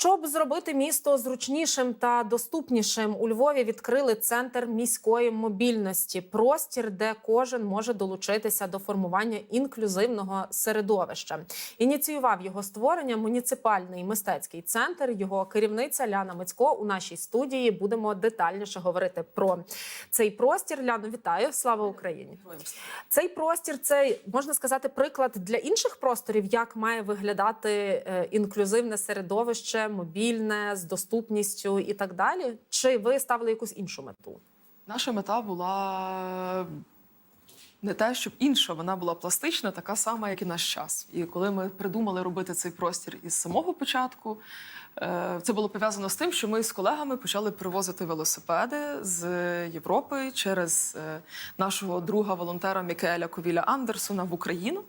Щоб зробити місто зручнішим та доступнішим, у Львові відкрили центр міської мобільності, простір, де кожен може долучитися до формування інклюзивного середовища. Ініціював його створення муніципальний мистецький центр. Його керівниця Ляна Мицько у нашій студії. Будемо детальніше говорити про цей простір. Ляно, вітаю! Слава Україні! Цей простір це можна сказати приклад для інших просторів, як має виглядати е, інклюзивне середовище, мобільне з доступністю і так далі. Чи ви ставили якусь іншу мету? Наша мета була не те, щоб інша, вона була пластична, така сама, як і наш час. І коли ми придумали робити цей простір із самого початку, це було пов'язано з тим, що ми з колегами почали привозити велосипеди з Європи через е, нашого друга волонтера Мікеля Ковіля Андерсона в Україну.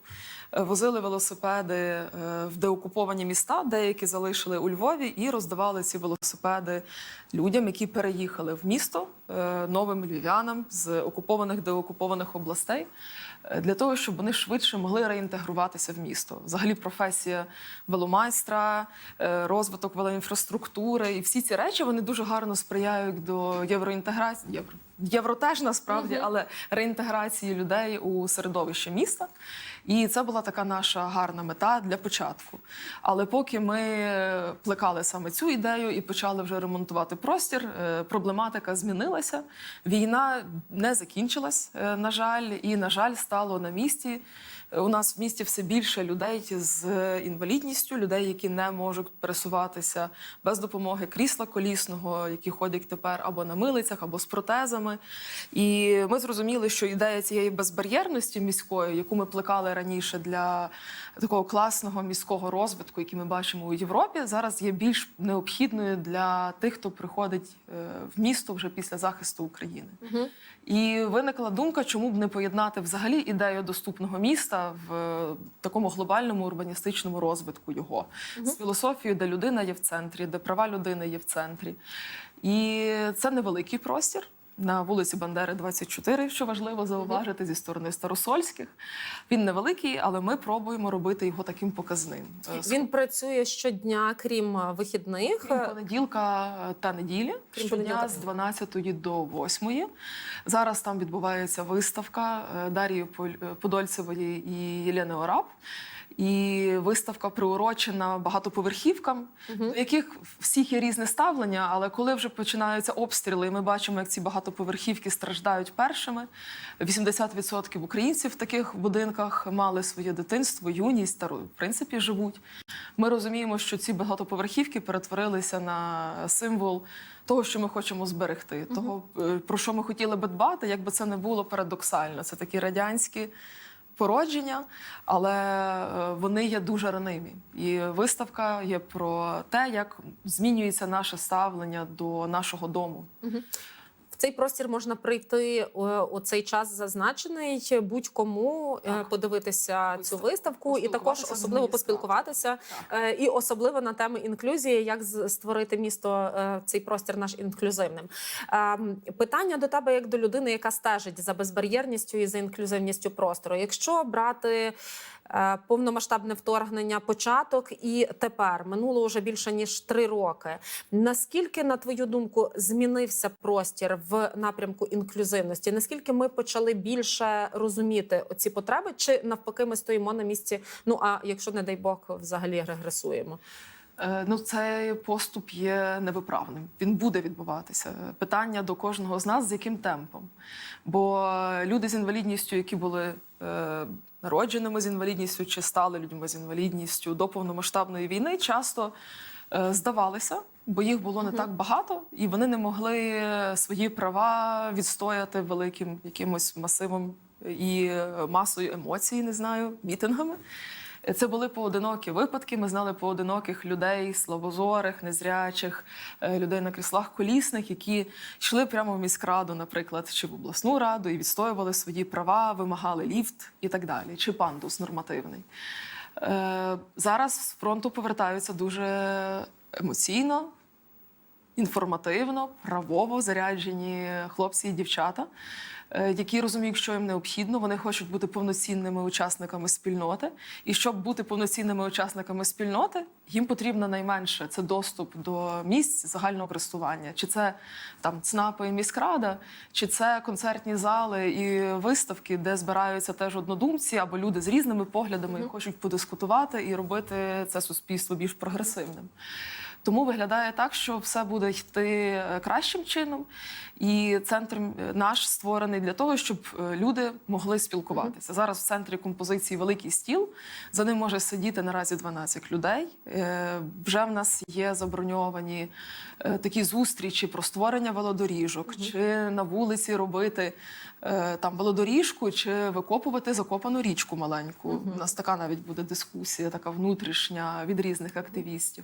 Е, Возили велосипеди е, в деокуповані міста, деякі залишили у Львові і роздавали ці велосипеди людям, які переїхали в місто е, новим львів'янам з окупованих деокупованих областей, е, для того, щоб вони швидше могли реінтегруватися в місто. Взагалі, професія веломайстра, е, розвиток велоінфраструктури і всі ці речі вони дуже гарно сприяють до євроінтеграції. Євро. Євро теж насправді, але реінтеграції людей у середовище міста. І це була така наша гарна мета для початку. Але поки ми плекали саме цю ідею і почали вже ремонтувати простір, е, проблематика змінилася. Війна не закінчилась, е, на жаль, і на жаль, стало на місці. У нас в місті все більше людей з інвалідністю, людей, які не можуть пересуватися без допомоги крісла колісного, які ходять тепер або на милицях, або з протезами. І ми зрозуміли, що ідея цієї безбар'єрності міської, яку ми плекали раніше для такого класного міського розвитку, який ми бачимо у Європі, зараз є більш необхідною для тих, хто приходить е, в місто вже після захисту України. І виникла думка, чому б не поєднати взагалі ідею доступного міста в е, такому глобальному урбаністичному розвитку його з філософією, де людина є в центрі, де права людини є в центрі. І це невеликий простір. На вулиці Бандери, 24, що важливо зауважити зі сторони Старосольських. Він невеликий, але ми пробуємо робити його таким показним. Е, Він працює щодня, крім е, вихідних. Крім понеділка та неділі, Крім щодня понеділка. з 12 до 8. Зараз там відбувається виставка е, Дарії Подольцевої і Єлени Ораб. І виставка приурочена багатоповерхівкам, до яких всіх є різне ставлення. Але коли вже починаються обстріли, і ми бачимо, як ці багатоповерхівки страждають першими. 80% українців в таких будинках мали своє дитинство, юність та в принципі живуть. Ми розуміємо, що ці багатоповерхівки перетворилися на символ того, що ми хочемо зберегти, того е, про що ми хотіли би дбати, якби це не було парадоксально. Це такі радянські. Породження, але е, вони є дуже ранимі. І виставка є про те, як змінюється наше ставлення до нашого дому. В цей простір можна прийти е, у цей час зазначений будь-кому е, Так. подивитися цю виставку і також особливо поспілкуватися е, і особливо на теми інклюзії, як створити місто цей простір наш інклюзивним. Ем, Питання до тебе як до людини, яка стежить за безбар'єрністю і за інклюзивністю простору. Якщо брати повномасштабне вторгнення, початок і тепер минуло вже більше ніж три роки. Наскільки, на твою думку, змінився простір в напрямку інклюзивності? Наскільки ми почали більше розуміти ці потреби, чи навпаки, ми стоїмо на місці? Ну а якщо не дай Бог, взагалі регресуємо? Е, Ну, цей поступ є невиправним. Він буде відбуватися. Питання до кожного з нас, з яким темпом. Бо люди з інвалідністю, які були е, народженими з інвалідністю чи стали людьми з інвалідністю до повномасштабної війни, часто е, здавалися, бо їх було не так багато, і вони не могли свої права відстояти великим якимось масивом і масою емоцій, не знаю, мітингами. Це були поодинокі випадки. Ми знали поодиноких людей, слабозорих, незрячих, е, людей на кріслах колісних, які йшли прямо в міськраду, наприклад, чи в обласну раду і відстоювали свої права, вимагали ліфт і так далі, чи пандус нормативний. Е, Зараз з фронту повертаються дуже емоційно. інформативно, правово заряджені хлопці і дівчата, е, які розуміють, що їм необхідно. Вони хочуть бути повноцінними учасниками спільноти. І щоб бути повноцінними учасниками спільноти, їм потрібно найменше це доступ до місць загального користування. Чи це там ЦНАПи і міськрада, чи це концертні зали і виставки, де збираються теж однодумці або люди з різними поглядами і хочуть подискутувати і робити це суспільство більш прогресивним. Тому виглядає так, що все буде йти е, кращим чином, і центр наш створений для того, щоб е, люди могли спілкуватися. Зараз в центрі композиції великий стіл. За ним може сидіти наразі 12 людей. Е, Вже в нас є заброньовані е, такі зустрічі про створення велодоріжок, чи на вулиці робити е, там велодоріжку, чи викопувати закопану річку маленьку. У нас така навіть буде дискусія, така внутрішня від різних активістів.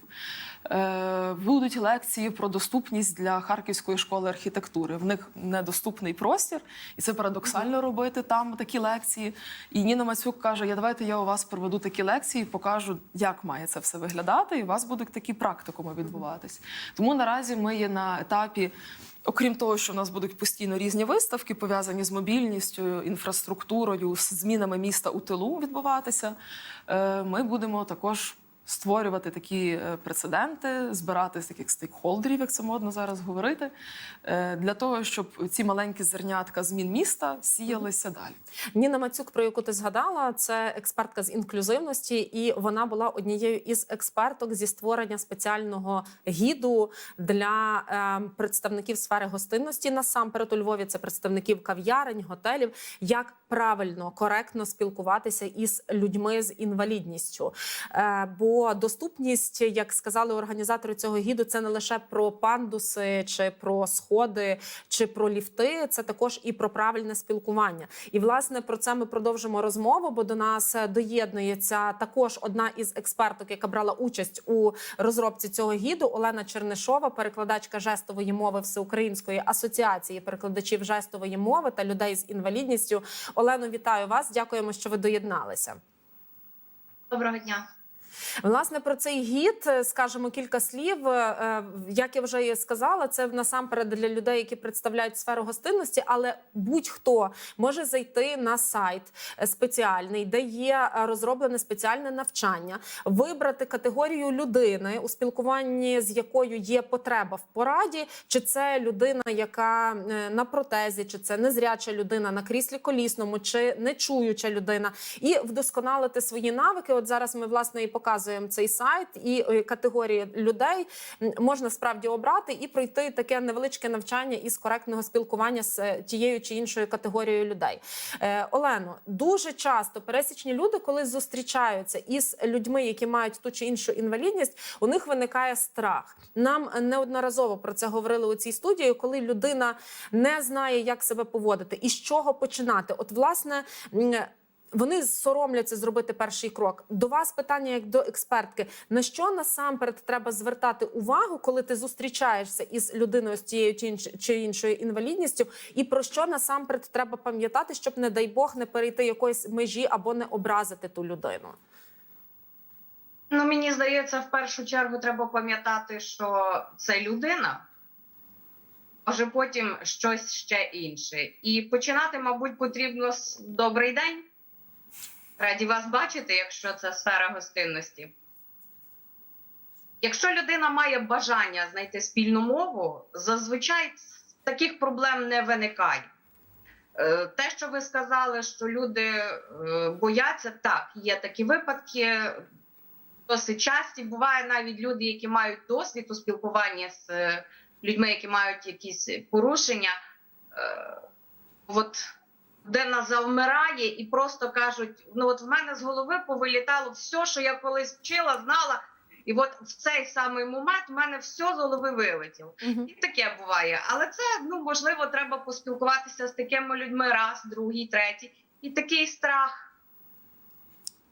Е, Будуть лекції про доступність для Харківської школи архітектури. В них недоступний простір, і це парадоксально робити там такі лекції. І Ніна Мацюк каже: Я давайте я у вас проведу такі лекції, покажу, як має це все виглядати, і у вас будуть такі практикуми відбуватись. Тому наразі ми є на етапі. Окрім того, що в нас будуть постійно різні виставки, пов'язані з мобільністю, інфраструктурою, з змінами міста у тилу відбуватися, е, ми будемо також створювати такі е, прецеденти, збирати з таких стейкхолдерів, як це модно зараз говорити, е, для того, щоб ці маленькі зернятка змін міста сіялися далі. Ніна Мацюк, про яку ти згадала, це експертка з інклюзивності, і вона була однією із експерток зі створення спеціального гіду для е, представників сфери гостинності. Насамперед у Львові це представників кав'ярень, готелів, як правильно коректно спілкуватися із людьми з інвалідністю. Е, доступність, як сказали організатори цього гіду, це не лише про пандуси, чи про сходи, чи про ліфти, це також і про правильне спілкування. І власне про це ми продовжимо розмову, бо до нас доєднується також одна із експерток, яка брала участь у розробці цього гіду, Олена Чернишова, перекладачка жестової мови Всеукраїнської асоціації перекладачів жестової мови та людей з інвалідністю. Олено, вітаю вас. Дякуємо, що ви доєдналися. Доброго дня. Власне, про цей гід е, скажемо кілька слів. Е, Як я вже і сказала, це насамперед для людей, які представляють сферу гостинності, але будь-хто може зайти на сайт е, спеціальний, де є е, розроблене спеціальне навчання, вибрати категорію людини, у спілкуванні з якою є потреба в пораді, чи це людина, яка е, на протезі, чи це незряча людина на кріслі колісному, чи нечуюча людина, і вдосконалити свої навики. От зараз ми власне і показуємо цей сайт і е, категорії людей можна справді обрати і пройти таке невеличке навчання із коректного спілкування з е, тією чи іншою категорією людей. Е, Олено, дуже часто пересічні люди, коли зустрічаються із людьми, які мають ту чи іншу інвалідність, у них виникає страх. Нам неодноразово про це говорили у цій студії, коли людина не знає, як себе поводити і з чого починати. От, власне. Вони соромляться зробити перший крок. До вас питання як до експертки: на що насамперед треба звертати увагу, коли ти зустрічаєшся із людиною з тією чи іншою інвалідністю, і про що насамперед треба пам'ятати, щоб, не дай Бог, не перейти якоїсь межі або не образити ту людину? Ну мені здається, в першу чергу треба пам'ятати, що це людина, а вже потім щось ще інше. І починати, мабуть, потрібно з добрий день. Раді вас бачити, якщо це сфера гостинності. Якщо людина має бажання знайти спільну мову, зазвичай таких проблем не виникає. Е, Те, що ви сказали, що люди е, бояться, так, є такі випадки, досить часті. Буває навіть люди, які мають досвід у спілкуванні з е, людьми, які мають якісь порушення. От людина завмирає і просто кажуть: ну от в мене з голови повилітало все, що я колись вчила, знала. І от в цей самий момент в мене все з голови вилетіло. І таке буває. Але це ну можливо треба поспілкуватися з такими людьми раз, другий, третій. І такий страх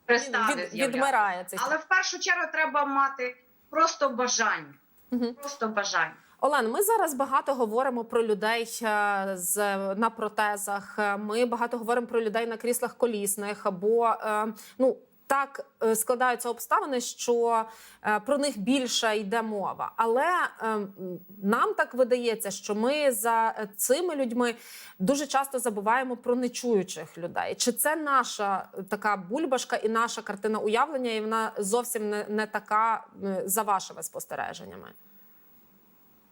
перестане Від, з'являтися. відмирає цей Але в першу чергу треба мати просто бажання. Мгм. Просто бажання. Олен, ми зараз багато говоримо про людей е, з на протезах. Е, Ми багато говоримо про людей на кріслах колісних. Бо е, ну. так складаються обставини, що про них більше йде мова. Але нам так видається, що ми за цими людьми дуже часто забуваємо про нечуючих людей. Чи це наша така бульбашка і наша картина уявлення, і вона зовсім не, не така за вашими спостереженнями?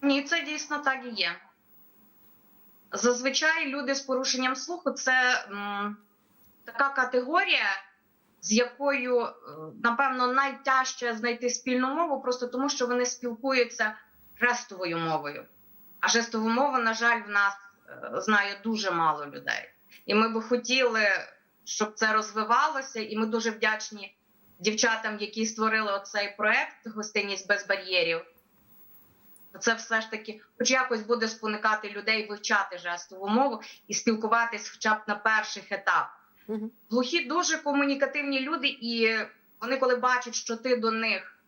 Ні, це дійсно так і є. Зазвичай люди з порушенням слуху це м, така категорія, з якою, е, напевно, найтяжче знайти спільну мову, просто тому що вони спілкуються жестовою мовою. А жестову мову, на жаль, в нас е, знає дуже мало людей. І ми би хотіли, щоб це розвивалося, і ми дуже вдячні дівчатам, які створили оцей проект Гостинність без бар'єрів. Це все ж таки, хоч якось буде спонукати людей вивчати жестову мову і спілкуватись, хоча б на перших етапах. Угу. Глухі дуже комунікативні люди, і вони, коли бачать, що ти до них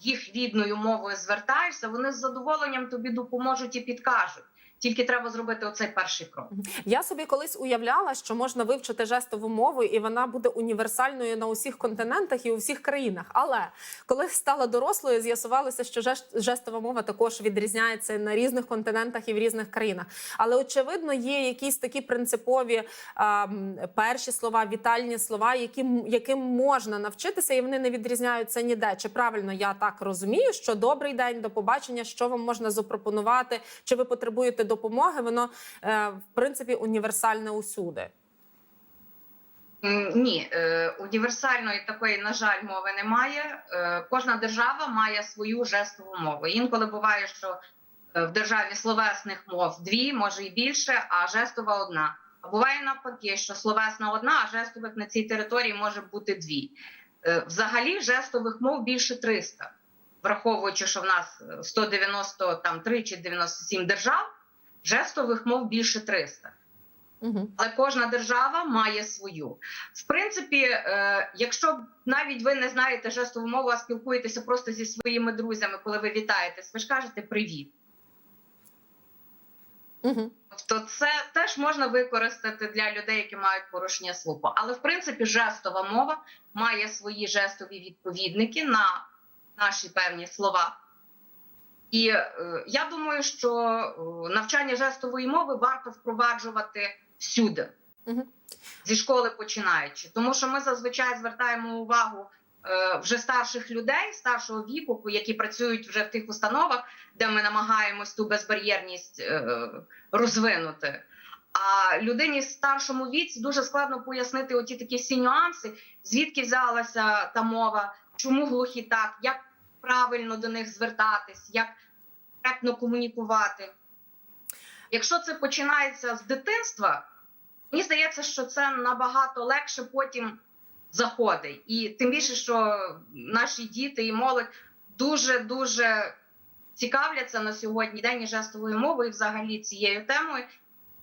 їх рідною мовою звертаєшся, вони з задоволенням тобі допоможуть і підкажуть. Тільки треба зробити оцей перший крок. Я собі колись уявляла, що можна вивчити жестову мову, і вона буде універсальною на усіх континентах і у всіх країнах. Але коли стала дорослою, з'ясувалося, що жестова мова також відрізняється на різних континентах і в різних країнах. Але очевидно, є якісь такі принципові а, перші слова, вітальні слова, які яким можна навчитися, і вони не відрізняються ніде. Чи правильно я так розумію, що добрий день, до побачення, що вам можна запропонувати, чи ви потребуєте допомоги? Воно е, в принципі універсальне усюди. Ні, е, універсальної такої, на жаль, мови немає. Е, Кожна держава має свою жестову мову. Інколи буває, що в державі словесних мов дві, може і більше, а жестова одна. А буває навпаки, що словесна одна, а жестових на цій території може бути дві. Взагалі жестових мов більше 300, враховуючи, що в нас е, 193 чи 97 держав, жестових мов більше 300 Угу. але кожна держава має свою. В принципі, е, якщо навіть ви не знаєте жестову мову, а спілкуєтеся просто зі своїми друзями, коли ви вітаєтесь, ви ж кажете привіт. Угу. Тобто, це теж можна використати для людей, які мають порушення слуху. Але в принципі, жестова мова має свої жестові відповідники на наші певні слова. І е, я думаю, що е, навчання жестової мови варто впроваджувати всюди, Мгм. зі школи починаючи, тому що ми зазвичай звертаємо увагу е, вже старших людей старшого віку, які працюють вже в тих установах, де ми намагаємось ту безбар'єрність е, розвинути. А людині в старшому віці дуже складно пояснити оті такі всі нюанси, звідки взялася та мова, чому глухі так, як правильно до них звертатись, як коректно комунікувати. Якщо це починається з дитинства, мені здається, що це набагато легше потім заходить. І тим більше, що наші діти і молодь дуже дуже цікавляться на сьогодні день і жестовою мовою, взагалі цією темою.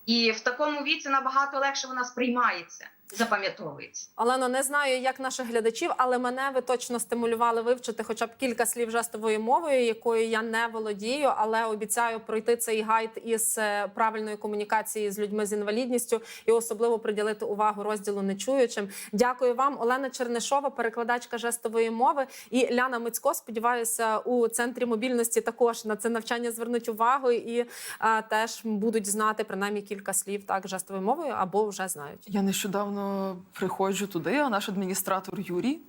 І в такому віці набагато легше вона сприймається, запам'ятовується. Олено, не знаю, як наших глядачів, але мене ви точно стимулювали вивчити хоча б кілька слів жестовою мовою, якою я не володію, але обіцяю пройти цей гайд із е, правильної комунікації з людьми з інвалідністю і особливо приділити увагу розділу нечуючим. Дякую вам, Олена Чернишова, перекладачка жестової мови, і Ляна Мицько. Сподіваюся, у центрі мобільності також на це навчання звернуть увагу і е, теж будуть знати принаймні кілька слів так жестовою мовою або вже знають. Я нещодавно приходжу туди, а наш адміністратор Юрій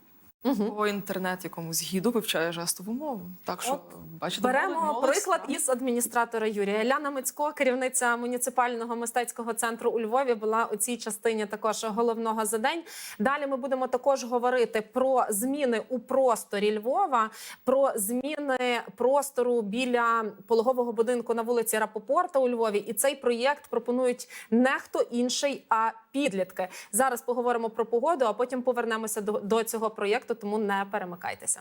Угу. по інтернет якомусь гіду вивчає жестову мову. Так що, От, бачите, Беремо молодь- приклад стала. із адміністратора Юрія. Ляна Мицько, керівниця муніципального мистецького центру у Львові, була у цій частині також головного за день. Далі ми будемо також говорити про зміни у просторі Львова, про зміни простору біля пологового будинку на вулиці Рапопорта у Львові. І цей проєкт пропонують не хто інший, а підлітки. Зараз поговоримо про погоду, а потім повернемося до, до цього тому не перемикайтеся.